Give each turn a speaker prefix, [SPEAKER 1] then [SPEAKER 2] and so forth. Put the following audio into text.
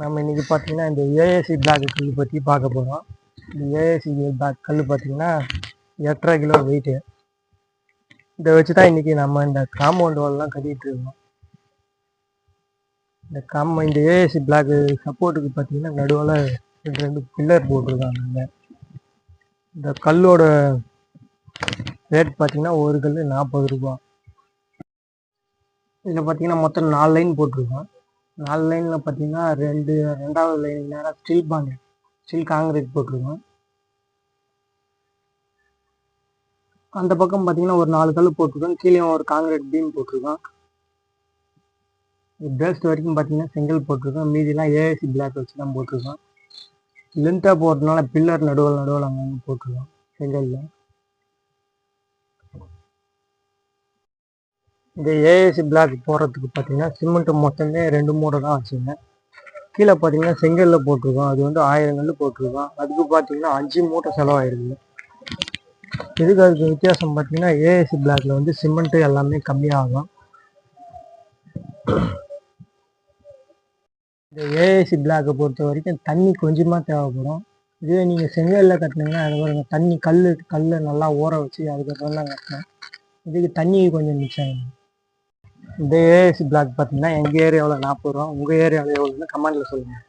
[SPEAKER 1] நம்ம இன்றைக்கி பார்த்தீங்கன்னா இந்த ஏஏசி பிளாக் கல் பற்றி பார்க்க போகிறோம் இந்த ஏஏசி பிளாக் கல் பார்த்தீங்கன்னா எட்டரை கிலோ வெயிட்டு இதை வச்சு தான் இன்றைக்கி நம்ம இந்த காம்பவுண்ட் வால்லாம் கட்டிகிட்டு இருக்கோம். இந்த காம்ப இந்த ஏஏசி பிளாக் சப்போர்ட்டுக்கு பார்த்தீங்கன்னா நடுவில் ரெண்டு ரெண்டு பில்லர் போட்டிருக்காங்க இங்க. இந்த கல்லோட ரேட் பார்த்திங்கன்னா ஒரு கல் நாற்பது ரூபா இதில் பார்த்தீங்கன்னா மொத்தம் நாலு லைன் போட்டிருக்கோம். நாலு லைனில் பார்த்தீங்கன்னா ரெண்டு ரெண்டாவது லைன் நேராக ஸ்டீல் பாண்ட் ஸ்டீல் காங்கிரீட் போட்டிருக்கோம். அந்த பக்கம் பார்த்தீங்கன்னா ஒரு நாலு கல் போட்டிருக்கோம். கீழே ஒரு காங்கிரீட் பீம் போட்டிருக்கோம். பேஸ்ட் வரைக்கும் பார்த்தீங்கன்னா செங்கல் போட்டிருக்கோம். மீதிலாம் ஏஎஸ்சி பிளாக் வச்சு தான் போட்டிருக்கோம். லென்த்தாக போடுறதுனால பில்லர் நடுவில் நடுவில் அங்கே போட்டிருக்கோம். செங்கல்ல இந்த ஏஎஸ்சி பிளாக் போடுறதுக்கு பார்த்தீங்கன்னா சிமெண்ட் மொத்தமே ரெண்டு மூடை தான் வச்சுங்க. கீழே பார்த்தீங்கன்னா செங்கல்ல போட்டிருக்கோம். அது வந்து ஆயிரம் கல் போட்டிருக்கோம். அதுக்கு பார்த்தீங்கன்னா அஞ்சு மூட்டை செலவாயிருக்கு இதுக்கு அதுக்கு வித்தியாசம் பார்த்தீங்கன்னா ஏஎஸ்சி பிளாக்ல வந்து சிமெண்ட்டு எல்லாமே கம்மியாகும். இந்த ஏஏசி பிளாக்கை பொறுத்த வரைக்கும் தண்ணி கொஞ்சமாக தேவைப்படும். இதுவே நீங்கள் செங்கல்ல கட்டினீங்கன்னா அது பாருங்க தண்ணி கல் கல் நல்லா ஊற வச்சு அதுக்கப்புறம் தான் கட்டினேன் இதுக்கு தண்ணி கொஞ்சம் மிச்சம் ஆகும். இந்த ஏஏசி பிளாக் பார்த்தீங்கன்னா எங்கள் ஏரியாவில் நாற்பது ரூபா உங்கள் ஏரியாவில் எவ்வளோன்னு கமெண்டில் சொல்லுங்கள்